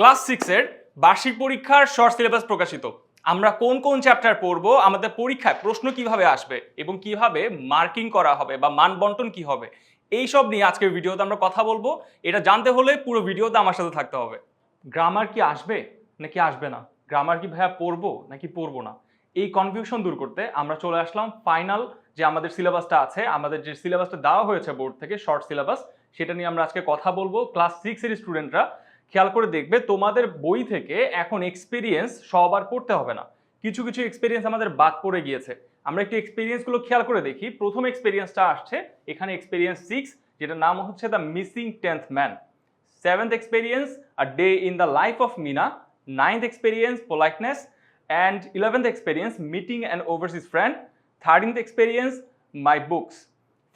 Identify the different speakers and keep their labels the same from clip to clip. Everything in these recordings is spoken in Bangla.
Speaker 1: ক্লাস সিক্সের বার্ষিক পরীক্ষার শর্ট সিলেবাস প্রকাশিত। আমরা কোন কোন চ্যাপ্টার পড়ব, আমাদের পরীক্ষায় প্রশ্ন কীভাবে আসবে এবং কীভাবে মার্কিং করা হবে বা মান বন্টন কি হবে, এই সব নিয়ে আজকের ভিডিওতে আমরা কথা বলব। এটা জানতে হলে পুরো ভিডিওতে আমার সাথে থাকতে হবে। গ্রামার কি আসবে নাকি আসবে না? গ্রামার কি ভাইয়া পড়ব নাকি পড়ব না? এই কনফিউশন দূর করতে আমরা চলে আসলাম ফাইনাল যে আমাদের সিলেবাসটা আছে, আমাদের যে সিলেবাসটা দেওয়া হয়েছে বোর্ড থেকে শর্ট সিলেবাস সেটা নিয়ে আমরা আজকে কথা বলব। ক্লাস সিক্সের স্টুডেন্টরা খেয়াল করে দেখবে তোমাদের বই থেকে এখন এক্সপিরিয়েন্স সবার পড়তে হবে না। কিছু কিছু এক্সপিরিয়েন্স আমাদের বাদ পড়ে গিয়েছে। আমরা একটু এক্সপিরিয়েন্সগুলো খেয়াল করে দেখি। প্রথম এক্সপিরিয়েন্সটা আসছে এখানে এক্সপিরিয়েন্স সিক্স যেটার নাম হচ্ছে the missing tenth man seventh experience a day in the life of Mina ninth experience politeness and eleventh experience meeting and overseas friend thirteenth experience my books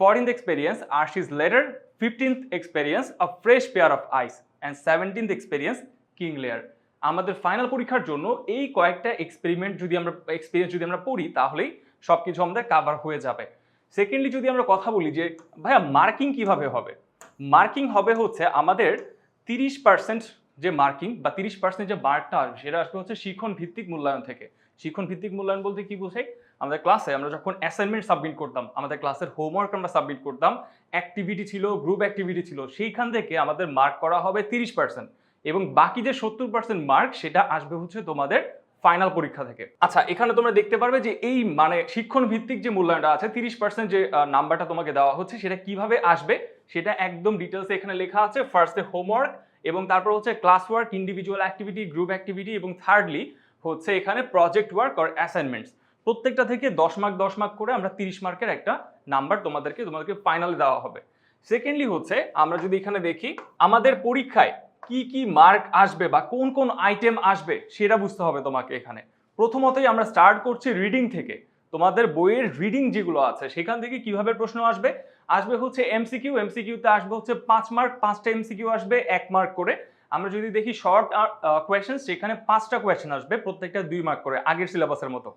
Speaker 1: fourteenth experience Arshi's letter fifteenth experience a fresh pair of eyes, and seventeenth experience, King Lear. আমাদের ফাইনাল পরীক্ষার জন্য এই কয়েকটা এক্সপেরিমেন্ট যদি আমরা এক্সপিরিয়েন্স যদি আমরা পড়ি, তাহলেই সব কিছু আমাদের কাভার হয়ে যাবে। সেকেন্ডলি যদি আমরা কথা বলি যে, ভাইয়া মার্কিং কীভাবে হবে? মার্কিং হবে হচ্ছে আমাদের তিরিশ পার্সেন্ট যে মার্কিং বা তিরিশ পার্সেন্ট যে মার্কটা আসবে সেটা আসবে হচ্ছে শিক্ষণ ভিত্তিক মূল্যায়ন থেকে। শিক্ষণ ভিত্তিক মূল্যায়ন বলতে কি বোঝাই আমাদের ক্লাসে আমরা যখন অ্যাসাইনমেন্ট সাবমিট করতাম, আমাদের ক্লাসের হোমওয়ার্ক আমরা সাবমিট করতাম অ্যাক্টিভিটি ছিল গ্রুপ অ্যাক্টিভিটি ছিল, সেইখান থেকে আমাদের মার্ক করা হবে তিরিশ পার্সেন্ট এবং বাকি যে সত্তর পার্সেন্ট মার্ক সেটা আসবে হচ্ছে তোমাদের ফাইনাল পরীক্ষা থেকে। আচ্ছা এখানে তোমরা দেখতে পারবে যে এই মানে শিক্ষণ ভিত্তিক যে মূল্যায়নটা আছে, তিরিশ পার্সেন্ট যে নাম্বারটা তোমাকে দেওয়া হচ্ছে, সেটা কীভাবে আসবে, সেটা একদম ডিটেলসে এখানে লেখা আছে ফার্স্টে হোমওয়ার্ক এবং তারপর হচ্ছে class work individual activity group activity এবং থার্ডলি হচ্ছে এখানে প্রজেক্ট ওয়ার্ক আর অ্যাসাইনমেন্টস প্রত্যেকটা থেকে দশ মার্ক দশ মার্ক করে আমরা তিরিশ মার্কের একটা নাম্বার তোমাদেরকে তোমাদেরকে ফাইনালে দেওয়া হবে। সেকেন্ডলি হচ্ছে, আমরা যদি এখানে দেখি, আমাদের পরীক্ষায় কি কি মার্ক আসবে বা কোন কোন আইটেম আসবে সেটা বুঝতে হবে তোমাকে এখানে। প্রথমতই আমরা স্টার্ট করছি রিডিং থেকে। তোমাদের বইয়ের রিডিং যেগুলো আছে, সেখান থেকে কীভাবে প্রশ্ন আসবে? আসবে হচ্ছে এমসিকিউ এমসিকিউতে আসবে হচ্ছে পাঁচ মার্ক পাঁচটা এমসিকিউ আসবে, এক মার্ক করে। আমরা যদি দেখি শর্ট কোয়েশ্চেন সেখানে পাঁচটা কোয়েশ্চেন আসবে, প্রত্যেকটা দুই মার্ক করে, আগের সিলেবাসের মতো।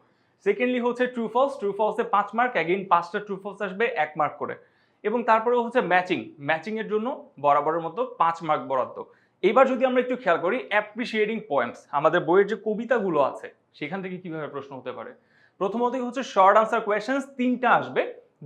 Speaker 1: সেকেন্ডলি হচ্ছে ট্রু ফলস ট্রু ফলসে পাঁচ মার্ক অ্যাগেইন পাঁচটা ট্রু ফলস আসবে এক মার্ক করে। এবং তারপরে হচ্ছে ম্যাচিং ম্যাচিং এর জন্য বরাবরের মতো পাঁচ মার্ক বরাদ্দ। এবার যদি আমরা একটু খেয়াল করি অ্যাপ্রিসিয়েটিং পয়েন্টস আমাদের বইয়ের যে কবিতাগুলো আছে, সেখান থেকে কীভাবে প্রশ্ন হতে পারে? প্রথমতই হচ্ছে শর্ট আনসার কোয়েশ্চেন্স তিনটা আসবে,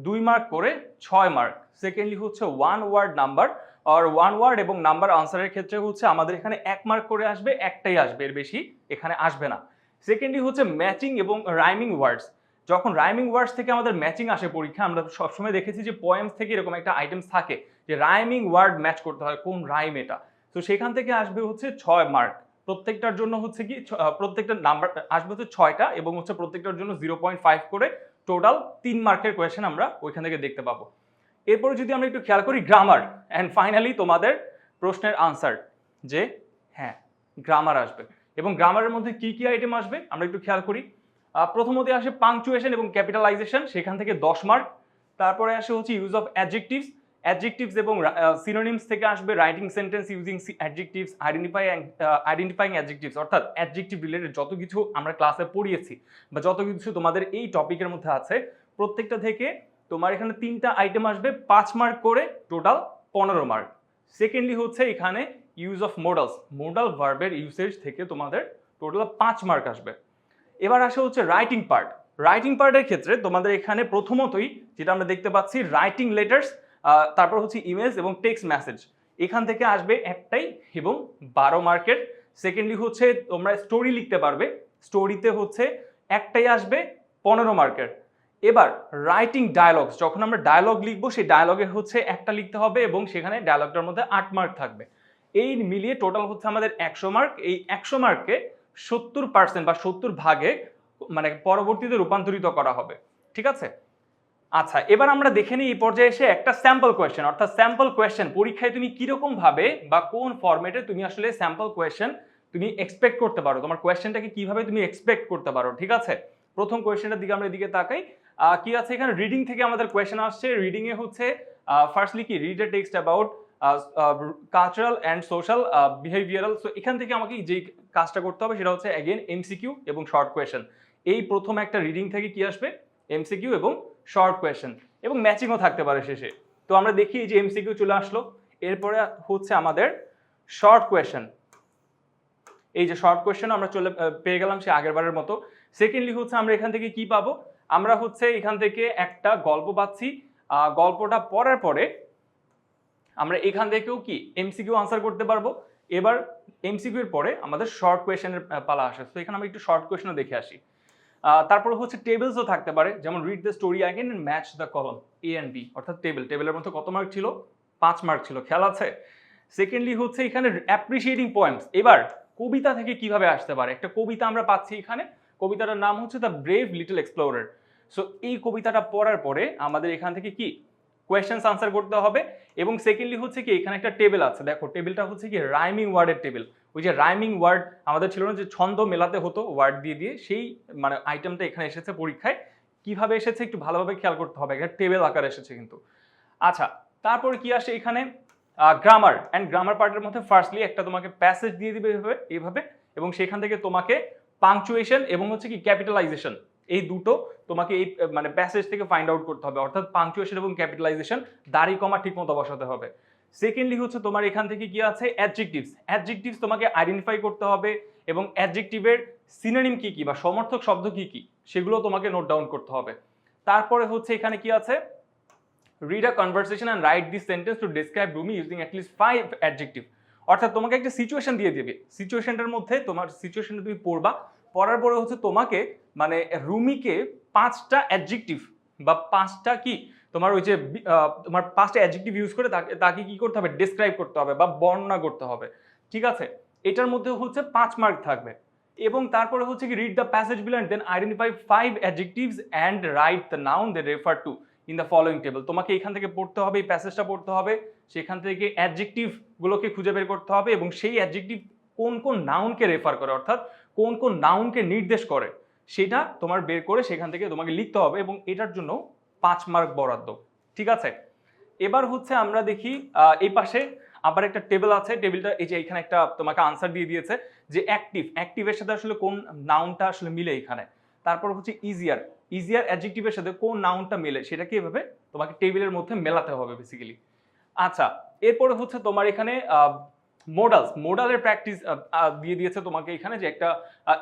Speaker 1: দুই মার্ক করে ছয় মার্ক সেকেন্ডলি হচ্ছে ওয়ান ওয়ার্ড নাম্বার আর ওয়ান ওয়ার্ড এবং নাম্বার আনসারের ক্ষেত্রে হচ্ছে আমাদের এখানে এক মার্ক করে আসবে, একটাই আসবে, এর বেশি এখানে আসবে না। সেকেন্ডলি হচ্ছে ম্যাচিং এবং রাইমিং ওয়ার্ডস যখন রাইমিং ওয়ার্ডস থেকে আমাদের ম্যাচিং আসে পরীক্ষা, আমরা সবসময় দেখেছি যে পোয়েমস থেকে এরকম একটা আইটেমস থাকে যে রাইমিং ওয়ার্ড ম্যাচ করতে হয়, কোন রাইম এটা। তো সেখান থেকে আসবে হচ্ছে ছয় মার্ক প্রত্যেকটার জন্য হচ্ছে কি প্রত্যেকটা নাম্বার আসবে হচ্ছে ছয়টা এবং হচ্ছে প্রত্যেকটার জন্য জিরো পয়েন্ট ফাইভ করে টোটাল তিন মার্কের কোয়েশ্চেন আমরা ওইখান থেকে দেখতে পাবো। এরপরে যদি আমরা একটু খেয়াল করি গ্রামার অ্যান্ড ফাইনালি তোমাদের প্রশ্নের আনসার যে হ্যাঁ গ্রামার আসবে। এবং গ্রামারের মধ্যে কি কি আইটেম আসবে, আমরা একটু খেয়াল করি। প্রথমত আসে পাংচুয়েশন এবং ক্যাপিটালাইজেশন সেখান থেকে দশ মার্ক তারপরে আসে হচ্ছে ইউজ অফ অ্যাডজেক্টিভস অ্যাডজেক্টিভস এবং সিনোনিমস থেকে আসবে writing sentence using adjectives identify identifying adjectives অর্থাৎ অ্যাডজেক্টিভ রিলেটেড যত কিছু আমরা ক্লাসে পড়িয়েছি বা যত কিছু তোমাদের এই টপিকের মধ্যে আছে, প্রত্যেকটা থেকে তোমার এখানে তিনটা আইটেম আসবে, পাঁচ মার্ক করে টোটাল পনেরো মার্ক সেকেন্ডলি হচ্ছে এখানে ইউজ অফ মোডালস মোডাল ভার্বের ইউসেজ থেকে তোমাদের টোটাল পাঁচ মার্ক আসবে। এবার আসে হচ্ছে রাইটিং পার্ট রাইটিং পার্টের ক্ষেত্রে তোমাদের এখানে প্রথমতই যেটা আমরা দেখতে পাচ্ছি রাইটিং লেটার্স তারপর হচ্ছে ইমেজ এবং টেক্সট মেসেজ এখান থেকে আসবে একটাই এবং বারো মার্কের সেকেন্ডলি হচ্ছে তোমরা স্টোরি লিখতে পারবে। স্টোরিতে হচ্ছে একটাই আসবে পনেরো মার্কের এবার রাইটিং ডায়ালগস যখন আমরা ডায়ালগ লিখব, সেই ডায়ালগের হচ্ছে একটা লিখতে হবে এবং সেখানে ডায়ালগটার মধ্যে আট মার্ক থাকবে। এই মিলিয়ে টোটাল হচ্ছে আমাদের একশো মার্ক এই একশো মার্ককে সত্তর পার্সেন্ট বা সত্তর ভাগে মানে পরবর্তীতে রূপান্তরিত করা হবে। ঠিক আছে? আচ্ছা এবার আমরা দেখে নিই এই পর্যায়ে এসে একটা স্যাম্পল কোয়েশ্চেন অর্থাৎ স্যাম্পল কোয়েশ্চেন পরীক্ষায় তুমি কীরকম ভাবে বা কোন ফরম্যাটে তুমি আসলে স্যাম্পল কোয়েশ্চেন তুমি এক্সপেক্ট করতে পারো? তোমার কোয়েশ্চেনটাকে কীভাবে তুমি এক্সপেক্ট করতে পারো? ঠিক আছে? প্রথম কোয়েশ্চেনটার দিকে আমরা এদিকে তাকাই। কি আছে এখানে? রিডিং থেকে আমাদের কোয়েশ্চেন আসছে। রিডিং এ হচ্ছে ফার্স্টলি কি? Read a text about cultural and social behavioural so এখান থেকে আমাকে যে কাজটা করতে হবে সেটা হচ্ছে অ্যাগেন এমসিকিউ এবং শর্ট কোয়েশ্চেন এই প্রথম একটা রিডিং থেকে কি আসবে? এমসিকিউ এবং শর্ট কোয়েশ্চেন এবং ম্যাচিংও থাকতে পারে শেষে। তো আমরা দেখি এই যে এমসিকিউ চলে আসলো। এরপরে হচ্ছে আমাদের শর্ট কোয়েশ্চেন এই যে শর্ট কোয়েশ্চেন আমরা চলে পেয়ে গেলাম সে আগের বারের মতো। সেকেন্ডলি হচ্ছে আমরা এখান থেকে কি পাবো? আমরা হচ্ছে এখান থেকে একটা গল্প পাচ্ছি। গল্পটা পড়ার পরে আমরা এখান থেকেও কি এমসিকিউ আনসার করতে পারব? এবার এমসিকিউ এর পরে আমাদের শর্ট কোয়েশ্চেনের পালা আসে। তো এখানে আমরা একটু শর্ট কোয়েশ্চেনও দেখে আসি। তারপর হচ্ছে টেবিলসও থাকতে পারে। যেমন read the story again and match the column A and B অর্থাৎ টেবিল টেবিলের মধ্যে কত মার্ক ছিল? পাঁচ মার্ক ছিল, খেয়াল আছে? সেকেন্ডলি হচ্ছে এখানে অ্যাপ্রিসিয়েটিং পয়েন্টস এবার কবিতা থেকে কীভাবে আসতে পারে? একটা কবিতা আমরা পাচ্ছি এখানে। কবিতাটার নাম হচ্ছে the brave little explorer so এই কবিতাটা পড়ার পরে আমাদের এখান থেকে কি কোয়েশ্চেন্স আনসার করতে হবে এবং সেকেন্ডলি হচ্ছে কি, এখানে একটা টেবিল আছে। দেখো টেবিলটা হচ্ছে কি রাইমিং ওয়ার্ডের টেবিল ওই যে রাইমিং ওয়ার্ড আমাদের ছিল না যে ছন্দ মেলাতে হতো ওয়ার্ড দিয়ে দিয়ে, সেই মানে আইটেমটা এখানে এসেছে পরীক্ষায়। কীভাবে এসেছে একটু ভালোভাবে খেয়াল করতে হবে। একটা টেবিল আকার এসেছে কিন্তু। আচ্ছা তারপরে কি আসে এখানে? গ্রামার অ্যান্ড গ্রামার পার্টের মধ্যে ফার্স্টলি একটা তোমাকে প্যাসেজ দিয়ে দিবে এভাবে এইভাবে এবং সেখান থেকে তোমাকে পাংচুয়েশন এবং হচ্ছে কি ক্যাপিটালাইজেশন এই দুটো তোমাকে এই মানে প্যাসেজ থেকে ফাইন্ড আউট করতে হবে। অর্থাৎ পাংচুয়েশন এবং ক্যাপিটালাইজেশন দাড়ি কমা ঠিক মতো বসাতে হবে। সেকেন্ডলি হচ্ছে তোমার এখান থেকে কি আছে? অ্যাডজেক্টিভস অ্যাডজেক্টিভস তোমাকে আইডেন্টিফাই করতে হবে এবং অ্যাডজেক্টিভের সিনোনিম কি কি বা সমর্থক শব্দ কি কি সেগুলো তোমাকে নোট ডাউন করতে হবে। তারপরে হচ্ছে এখানে কি আছে? Read a conversation and write this sentence to describe Rumi using at least five adjective অর্থাৎ তোমাকে একটা সিচুয়েশন দিয়ে দেবে। সিচুয়েশনটার মধ্যে তোমার সিচুয়েশনটা তুমি পড়বা। পড়ার পরে হচ্ছে তোমাকে মানে রুমিকে পাঁচটা অ্যাডজেক্টিভ বা পাঁচটা কি? তোমার ওই যে তোমার পাঁচটা অ্যাডজেক্টিভ ইউজ করে তাকে তাকে কী করতে হবে? ডিসক্রাইব করতে হবে বা বর্ণনা করতে হবে। ঠিক আছে? এটার মধ্যে হচ্ছে পাঁচ মার্ক থাকবে। এবং তারপরে হচ্ছে কি read the passage Bill and then identify five adjectives and write the noun they refer to in the following table তোমাকে এখান থেকে পড়তে হবে, এই প্যাসেজটা পড়তে হবে। সেখান থেকে অ্যাডজেক্টিভগুলোকে খুঁজে বের করতে হবে এবং সেই অ্যাডজেক্টিভ কোন কোন নাউনকে রেফার করে, অর্থাৎ কোন কোন নাউনকে নির্দেশ করে। সেটা তোমার বের করে সেখান থেকে তোমাকে লিখতে হবে এবং এটার জন্য পাঁচ মার্ক বরাদ্দ, ঠিক আছে? এবার হচ্ছে আমরা দেখি এই পাশে আবার একটা টেবিল আছে টেবিলটা এই যে এখানে একটা তোমাকে আনসার দিয়ে দিয়েছে যে অ্যাক্টিভ অ্যাক্টিভের সাথে আসলে কোন নাউনটা আসলে মিলে এখানে। তারপর হচ্ছে ইজিয়ার ইজিয়ার অ্যাডজেক্টিভের সাথে কোন নাউনটা মিলে সেটাকে এভাবে তোমাকে টেবিলের মধ্যে মেলাতে হবে বেসিক্যালি আচ্ছা এরপরে হচ্ছে তোমার এখানে মোডালস মোডালের প্র্যাকটিস দিয়ে দিয়েছে তোমাকে এখানে যে একটা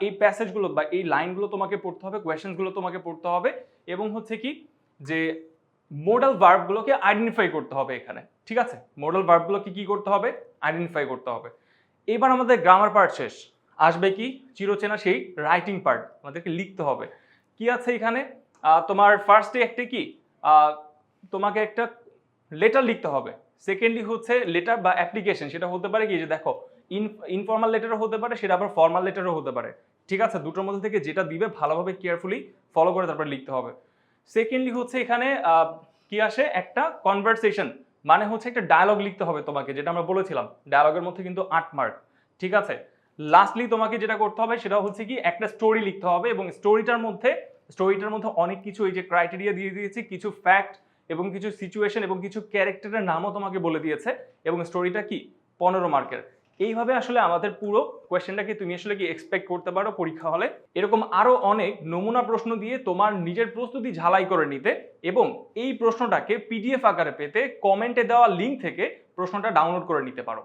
Speaker 1: এই প্যাসেজগুলো বা এই লাইনগুলো তোমাকে পড়তে হবে কোয়েশ্চেনগুলো তোমাকে পড়তে হবে এবং হচ্ছে কি যে মোডাল ভার্বগুলোকে আইডেন্টিফাই করতে হবে এখানে, ঠিক আছে? মোডাল ভার্বগুলোকে কি করতে হবে? আইডেন্টিফাই করতে হবে। এবার আমাদের গ্রামার পার্ট শেষ। আসবে কি? চিরচেনা সেই রাইটিং পার্ট আমাদেরকে লিখতে হবে। কি আছে এখানে? তোমার ফার্স্টে একটা কি? তোমাকে একটা লেটার লিখতে হবে। সেকেন্ডলি হচ্ছে লেটার বা অ্যাপ্লিকেশন সেটা হতে পারে কি যে দেখো ইন ইনফর্মাল লেটারও হতে পারে, সেটা আবার ফর্মাল লেটারও হতে পারে। ঠিক আছে, দুটোর মধ্যে থেকে যেটা দিবে ভালোভাবে কেয়ারফুলি ফলো করে তারপরে লিখতে হবে। সেকেন্ডলি হচ্ছে এখানে কি আসে? একটা কনভারসেশন মানে হচ্ছে একটা ডায়লগ লিখতে হবে তোমাকে, যেটা আমরা বলেছিলাম ডায়লগের মধ্যে কিন্তু আট মার্ক ঠিক আছে? লাস্টলি তোমাকে যেটা করতে হবে, সেটা হচ্ছে কি, একটা স্টোরি লিখতে হবে এবং স্টোরিটার মধ্যে স্টোরিটার মধ্যে অনেক কিছু এই যে ক্রাইটেরিয়া দিয়ে দিয়েছি, কিছু ফ্যাক্ট এবং কিছু সিচুয়েশন এবং কিছু ক্যারেক্টারের নামও তোমাকে বলে দিয়েছে। এবং স্টোরিটা কি? পনেরো মার্কের এইভাবে আসলে আমাদের পুরো কোয়েশ্চেনটাকে তুমি আসলে কি এক্সপেক্ট করতে পারো পরীক্ষা হলে? এরকম আরও অনেক নমুনা প্রশ্ন দিয়ে তোমার নিজের প্রস্তুতি ঝালাই করে নিতে এবং এই প্রশ্নটাকে পিডিএফ আকারে পেতে কমেন্টে দেওয়া লিঙ্ক থেকে প্রশ্নটা ডাউনলোড করে নিতে পারো।